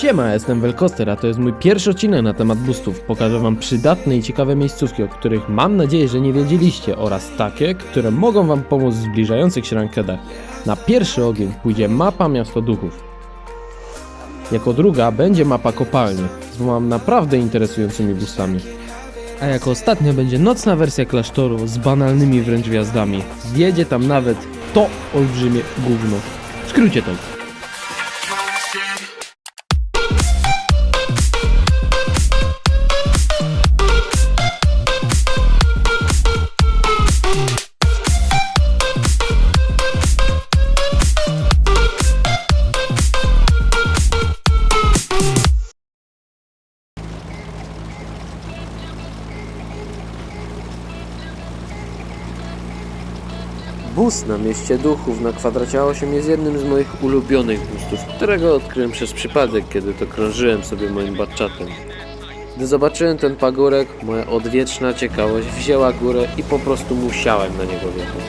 Siema, jestem Welkoster, a to jest mój pierwszy odcinek na temat boostów. Pokażę wam przydatne i ciekawe miejscówki, o których mam nadzieję, że nie wiedzieliście oraz takie, które mogą wam pomóc w zbliżających się rankedach. Na pierwszy ogień pójdzie mapa Miasto Duchów. Jako druga będzie mapa kopalni z dwoma naprawdę interesującymi boostami. A jako ostatnia będzie nocna wersja klasztoru z banalnymi wręcz gwiazdami. Zjedzie tam nawet to olbrzymie gówno. W skrócie to. Bus na mieście duchów na kwadracie 8 jest jednym z moich ulubionych boostów, którego odkryłem przez przypadek, kiedy to krążyłem sobie moim batczatem. Gdy zobaczyłem ten pagórek, moja odwieczna ciekawość wzięła górę i po prostu musiałem na niego wjechać.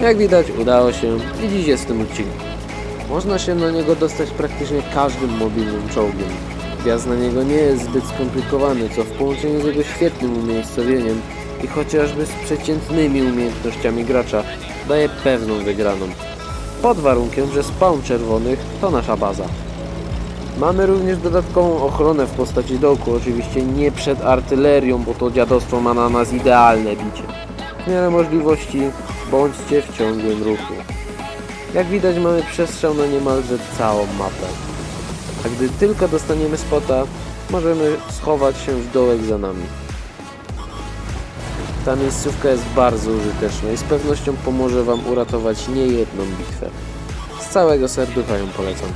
Jak widać udało się i dziś jest w tym. Można się na niego dostać praktycznie każdym mobilnym czołgiem. Wjazd na niego nie jest zbyt skomplikowany, co w połączeniu z jego świetnym umiejscowieniem i chociażby z przeciętnymi umiejętnościami gracza daje pewną wygraną. Pod warunkiem, że spawn czerwonych to nasza baza. Mamy również dodatkową ochronę w postaci dołku, oczywiście nie przed artylerią, bo to dziadostwo ma na nas idealne bicie. W miarę możliwości bądźcie w ciągłym ruchu. Jak widać mamy przestrzał na niemalże całą mapę. A gdy tylko dostaniemy spota, możemy schować się w dołek za nami. Ta miejscówka jest bardzo użyteczna i z pewnością pomoże Wam uratować niejedną bitwę. Z całego serducha ją polecam.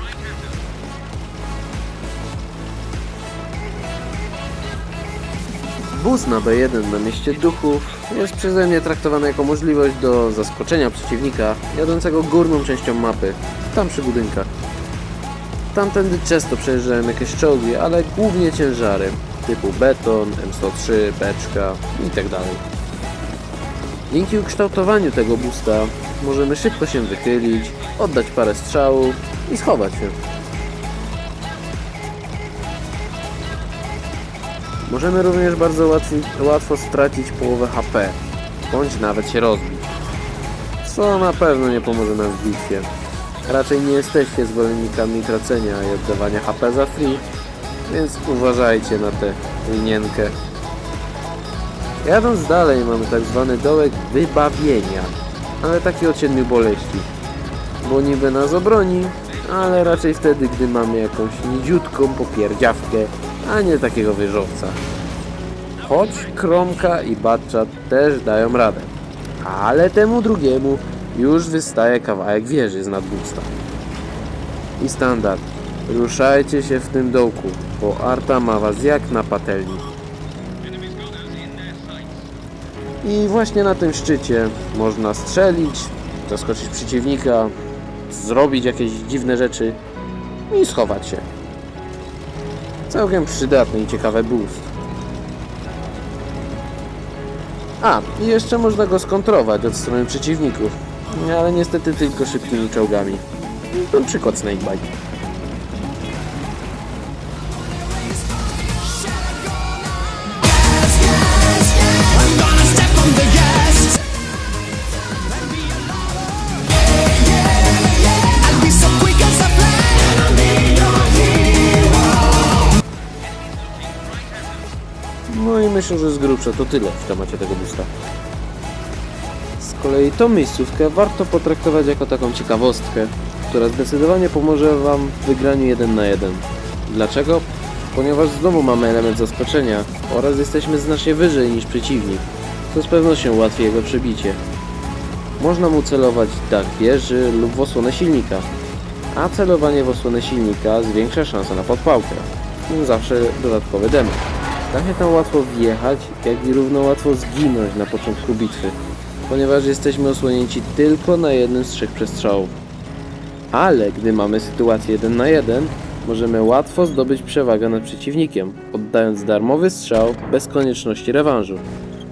Bus na B1 na mieście duchów jest przeze mnie traktowany jako możliwość do zaskoczenia przeciwnika jadącego górną częścią mapy, tam przy budynkach. Tamtędy często przejeżdżają jakieś czołgi, ale głównie ciężary, typu beton, M103, beczka itd. Dzięki ukształtowaniu tego busta możemy szybko się wychylić, oddać parę strzałów i schować się. Możemy również bardzo łatwo stracić połowę HP, bądź nawet się rozbić. Co na pewno nie pomoże nam w bitwie. Raczej nie jesteście zwolennikami tracenia i oddawania HP za free, więc uważajcie na tę linienkę. Jadąc dalej mamy tak zwany dołek wybawienia, ale taki od siedmiu boleści. Bo niby nas obroni, ale raczej wtedy, gdy mamy jakąś nidziutką popierdziawkę, a nie takiego wieżowca. Choć Kromka i Batchat też dają radę, ale temu drugiemu już wystaje kawałek wieży z nadbusta. I standard. Ruszajcie się w tym dołku, bo Arta ma was jak na patelni. I właśnie na tym szczycie można strzelić, zaskoczyć przeciwnika, zrobić jakieś dziwne rzeczy i schować się. Całkiem przydatny i ciekawy boost. A, i jeszcze można go skontrować od strony przeciwników, ale niestety tylko szybkimi czołgami. Na przykład Snakebite. Myślę, że z grubsza to tyle w temacie tego boosta. Z kolei tą miejscówkę warto potraktować jako taką ciekawostkę, która zdecydowanie pomoże Wam w wygraniu 1 na 1. Dlaczego? Ponieważ znowu mamy element zaskoczenia oraz jesteśmy znacznie wyżej niż przeciwnik, to z pewnością ułatwi jego przebicie. Można mu celować dach wieży lub w osłonę silnika, a celowanie w osłonę silnika zwiększa szansę na podpałkę. Zawsze dodatkowy damage. Da się tam łatwo wjechać, jak i równo łatwo zginąć na początku bitwy, ponieważ jesteśmy osłonięci tylko na jednym z trzech przestrzałów. Ale gdy mamy sytuację 1 na 1, możemy łatwo zdobyć przewagę nad przeciwnikiem, oddając darmowy strzał bez konieczności rewanżu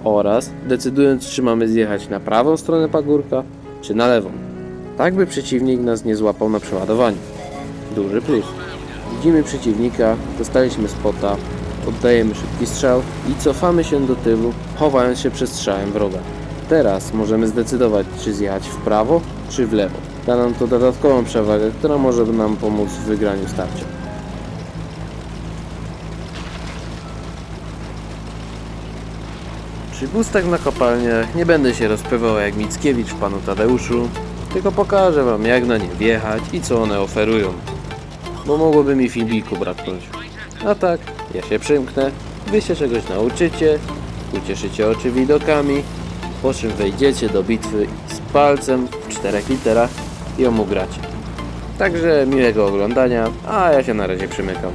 oraz decydując czy mamy zjechać na prawą stronę pagórka czy na lewą, tak by przeciwnik nas nie złapał na przeładowaniu. Duży plus. Widzimy przeciwnika, dostaliśmy spota, oddajemy szybki strzał i cofamy się do tyłu, chowając się przed strzałem wroga. Teraz możemy zdecydować, czy zjechać w prawo, czy w lewo. Da nam to dodatkową przewagę, która może nam pomóc w wygraniu starcia. Przy bustach na kopalniach nie będę się rozpływał jak Mickiewicz w panu Tadeuszu, tylko pokażę wam jak na nie wjechać i co one oferują. Bo mogłoby mi filmiku braknąć. A tak, ja się przymknę, wy się czegoś nauczycie, ucieszycie oczy widokami, po czym wejdziecie do bitwy z palcem w czterech literach i ją ugracie. Także miłego oglądania, a ja się na razie przymykam.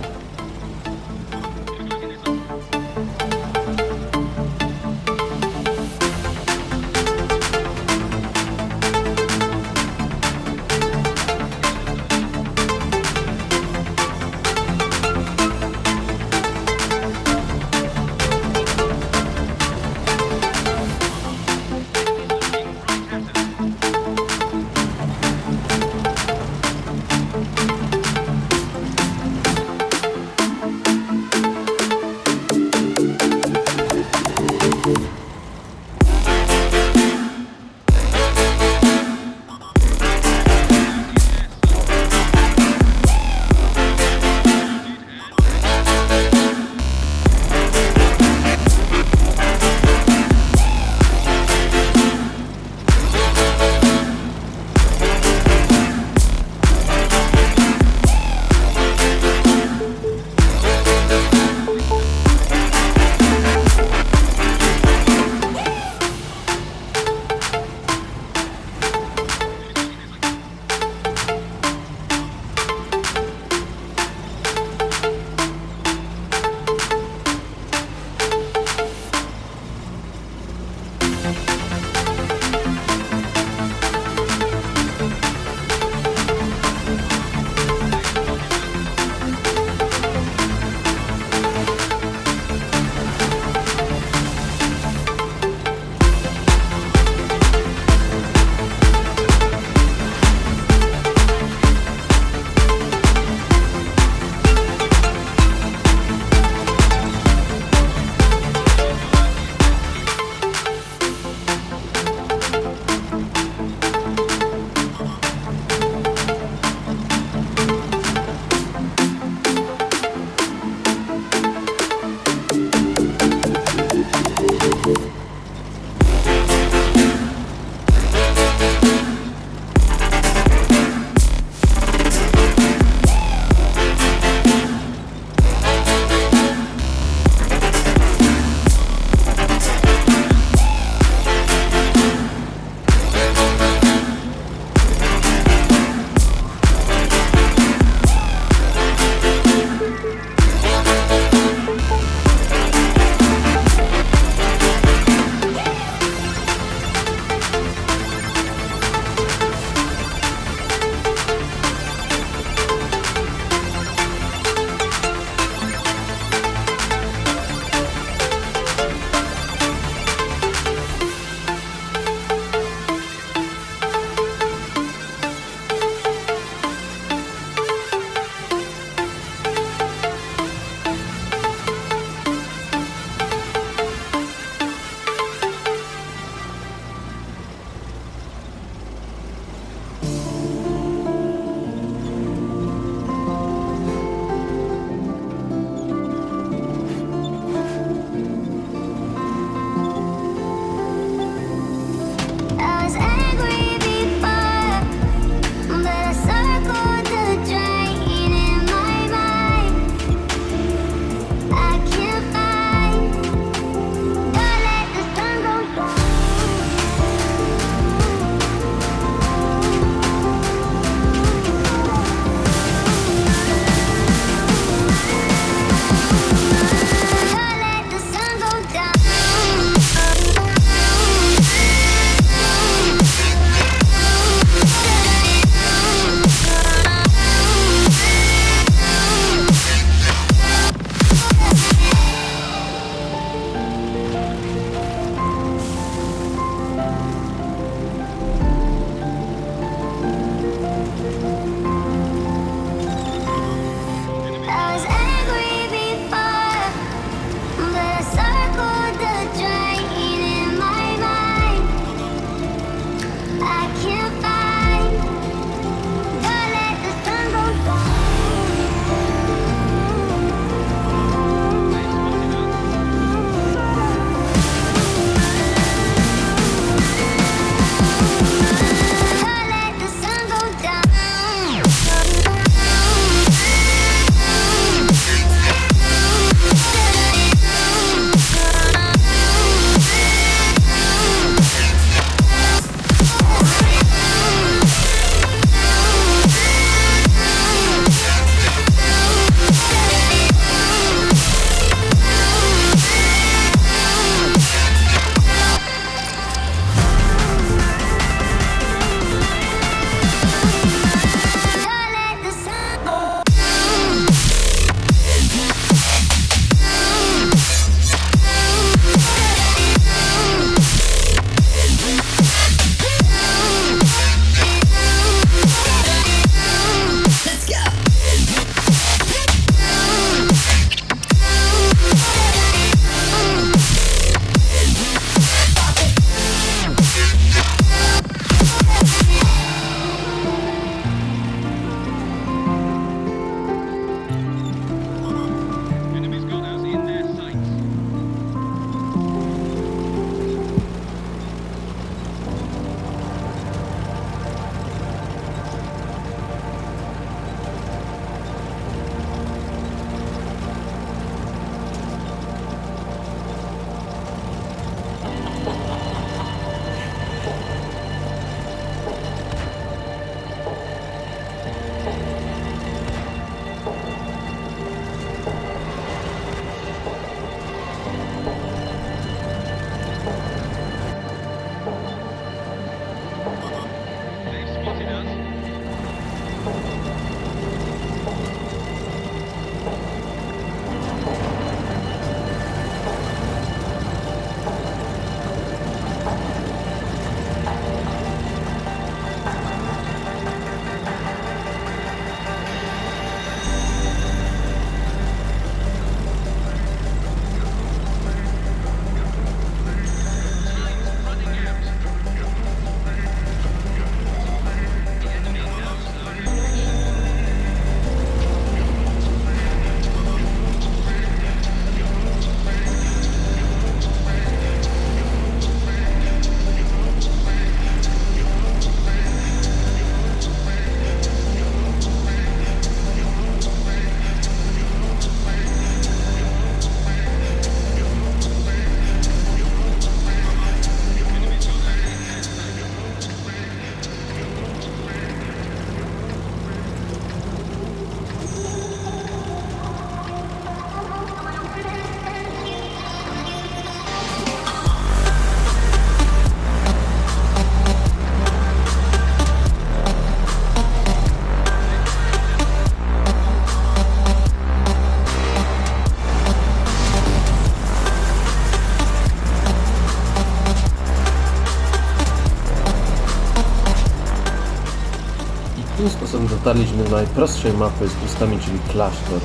Dotarliśmy do najprostszej mapy z boostami, czyli klasztor.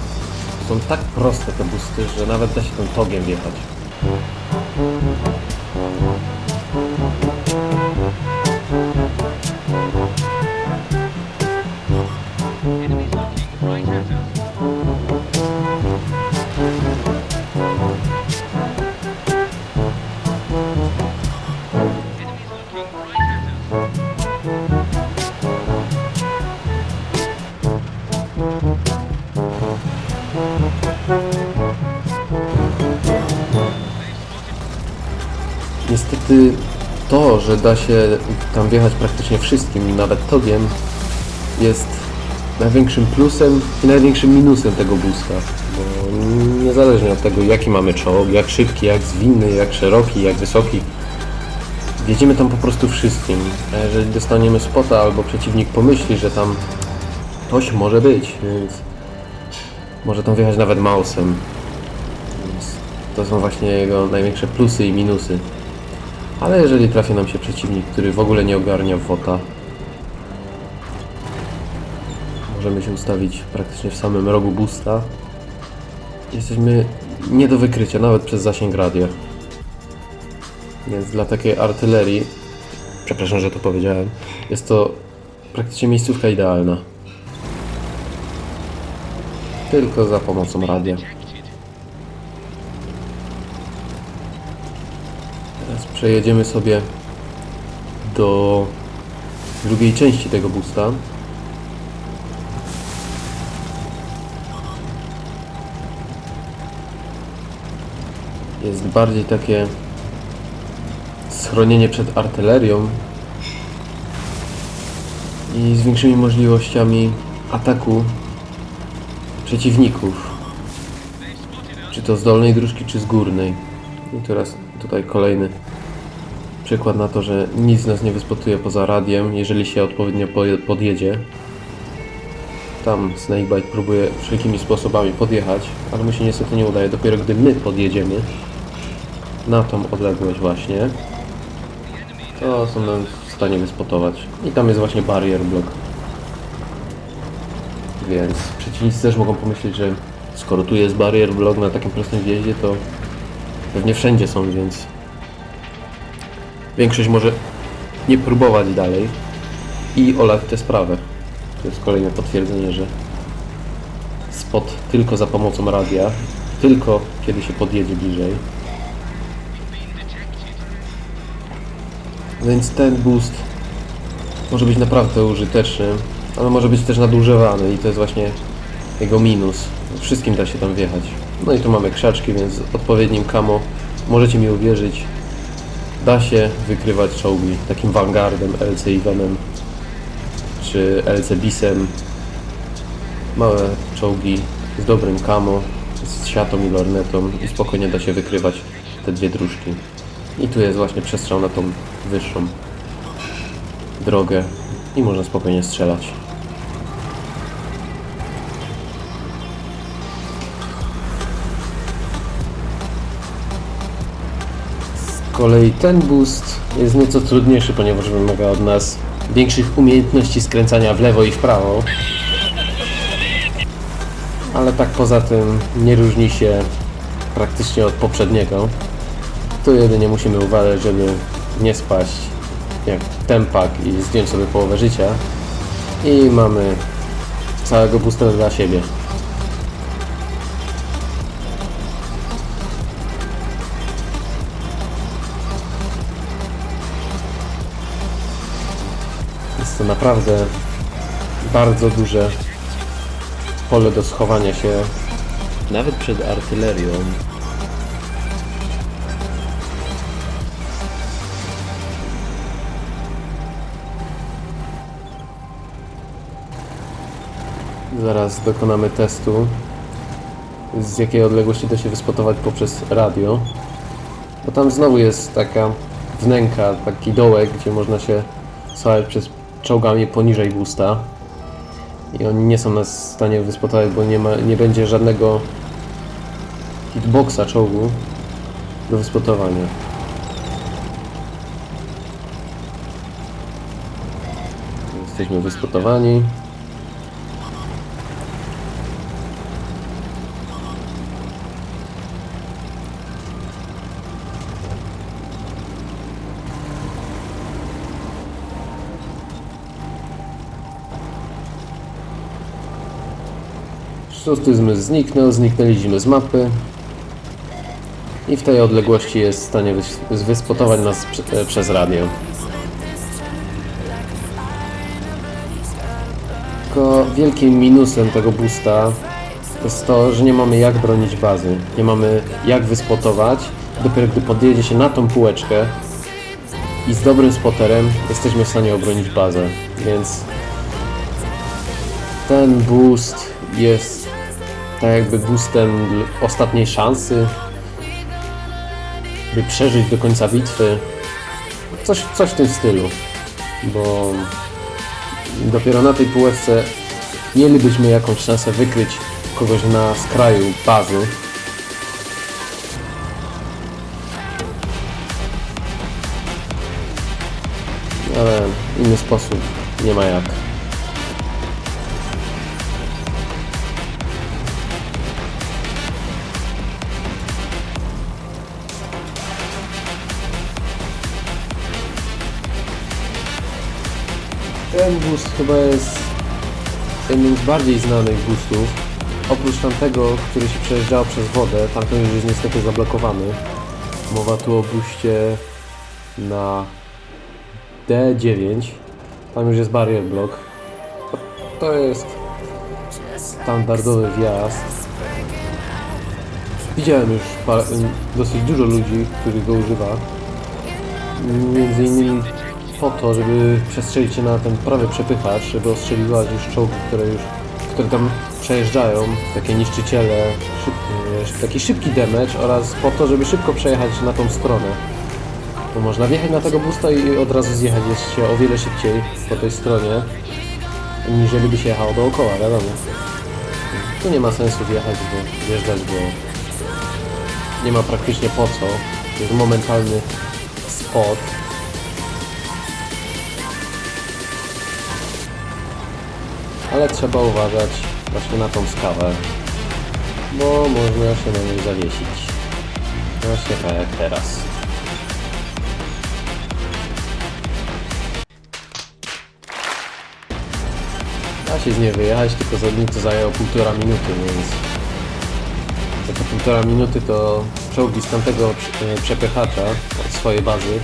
Są tak proste te boosty, że nawet da się tym togiem wjechać. Że da się tam wjechać praktycznie wszystkim, nawet togiem, jest największym plusem i największym minusem tego boosta. Bo niezależnie od tego, jaki mamy czołg, jak szybki, jak zwinny, jak szeroki, jak wysoki, wjedziemy tam po prostu wszystkim. A jeżeli dostaniemy spota albo przeciwnik pomyśli, że tam coś może być, więc może tam wjechać nawet mausem. Więc to są właśnie jego największe plusy i minusy. Ale jeżeli trafi nam się przeciwnik, który w ogóle nie ogarnia WOTA, możemy się ustawić praktycznie w samym rogu boosta. Jesteśmy nie do wykrycia, nawet przez zasięg radia. Więc dla takiej artylerii, przepraszam, że to powiedziałem, jest to praktycznie miejscówka idealna. Tylko za pomocą radia. Przejedziemy sobie do drugiej części tego boosta. Jest bardziej takie schronienie przed artylerią i z większymi możliwościami ataku przeciwników. Czy to z dolnej dróżki, czy z górnej. I teraz tutaj kolejny przykład na to, że nic nas nie wyspotuje poza radiem, jeżeli się odpowiednio podjedzie. Tam Snakebite próbuje wszelkimi sposobami podjechać, ale mu się niestety nie udaje. Dopiero gdy my podjedziemy na tą odległość właśnie, to są nam w stanie wyspotować. I tam jest właśnie barrier block. Więc przeciwnicy też mogą pomyśleć, że skoro tu jest barrier block na takim prostym wjeździe, to pewnie wszędzie są, więc większość może nie próbować dalej i olać tę sprawę. To jest kolejne potwierdzenie, że spot tylko za pomocą radia, tylko kiedy się podjedzie bliżej. Więc ten boost może być naprawdę użyteczny, ale może być też nadużywany i to jest właśnie jego minus. Wszystkim da się tam wjechać. No i tu mamy krzaczki, więc z odpowiednim camo możecie mi uwierzyć, da się wykrywać czołgi takim Vanguardem, LC Ivenem czy LC Bisem. Małe czołgi z dobrym camo, z siatą i lornetą i spokojnie da się wykrywać te dwie dróżki. I tu jest właśnie przestrzał na tą wyższą drogę i można spokojnie strzelać. Kolei ten boost jest nieco trudniejszy, ponieważ wymaga od nas większych umiejętności skręcania w lewo i w prawo. Ale tak poza tym nie różni się praktycznie od poprzedniego. Tu jedynie musimy uważać, żeby nie spaść jak tempak i zdjąć sobie połowę życia. I mamy całego boosta dla siebie. To naprawdę bardzo duże pole do schowania się nawet przed artylerią. Zaraz dokonamy testu z jakiej odległości da się wyspotować poprzez radio. Bo tam znowu jest taka wnęka, taki dołek, gdzie można się słuchać przez czołgami poniżej boosta. I oni nie są nas w stanie wyspotować, bo nie, ma, nie będzie żadnego hitboxa czołgu do wyspotowania. Jesteśmy wyspotowani. Zmysł zniknął, zniknęliśmy z mapy. I w tej odległości jest w stanie wys- wyspotować nas prze- e, przez radio. Tylko wielkim minusem tego boosta jest to, że nie mamy jak bronić bazy. Nie mamy jak wyspotować. Dopiero gdy podjedzie się na tą półeczkę i z dobrym spoterem jesteśmy w stanie obronić bazę. Więc ten boost jest tak jakby boostem l- ostatniej szansy, by przeżyć do końca bitwy. Coś, coś w tym stylu, bo dopiero na tej półeczce mielibyśmy jakąś szansę wykryć kogoś na skraju bazy. Ale inny sposób nie ma jak. Ten boost chyba jest jednym z bardziej znanych boostów. Oprócz tamtego, który się przejeżdżał przez wodę, tamten już jest niestety zablokowany. Mowa tu o booście na D9. Tam już jest barrier block. To, jest standardowy wjazd. Widziałem już dosyć dużo ludzi, których go używa. Między innymi po to, żeby przestrzelić się na ten prawy przepychacz, żeby ostrzeliwać już czołgi, które już, które tam przejeżdżają, takie niszczyciele, szyb, e, taki szybki damage oraz po to, żeby szybko przejechać na tą stronę. Bo można wjechać na tego boosta i od razu zjechać jeszcze o wiele szybciej po tej stronie, niż by się jechało dookoła, wiadomo. Tu nie ma sensu wjechać, bo wjeżdżać, bo nie ma praktycznie po co. Jest momentalny spot. Ale trzeba uważać właśnie na tą skałę, bo można się na niej zawiesić. Właśnie tak jak teraz. Da się z niej wyjechać, tylko za nim to zajęło półtora minuty, więc te półtora minuty to czołgi z tamtego prze- przepychacza od swojej bazy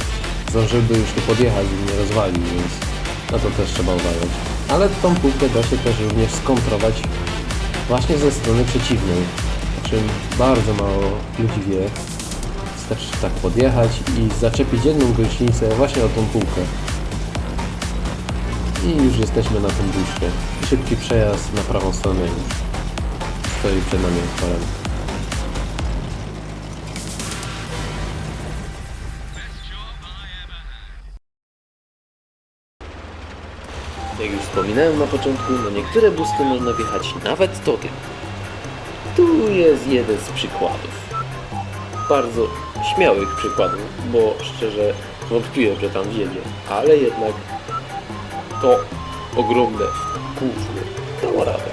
zdążyłyby już tu podjechać i mnie rozwalić, więc na to też trzeba uważać. Ale tą półkę da się też również skontrować właśnie ze strony przeciwnej, o czym bardzo mało ludzi wie. Wystarczy tak podjechać i zaczepić jedną gąsienicę właśnie o tą półkę. I już jesteśmy na tym buście. Szybki przejazd na prawą stronę już stoi przed nami otworem. Wspominałem na początku, na niektóre busty można wjechać nawet tokiem. Tu jest jeden z przykładów. Bardzo śmiałych przykładów, bo szczerze wątpiłem, że tam wjedzie, ale jednak to ogromne gówno dało radę.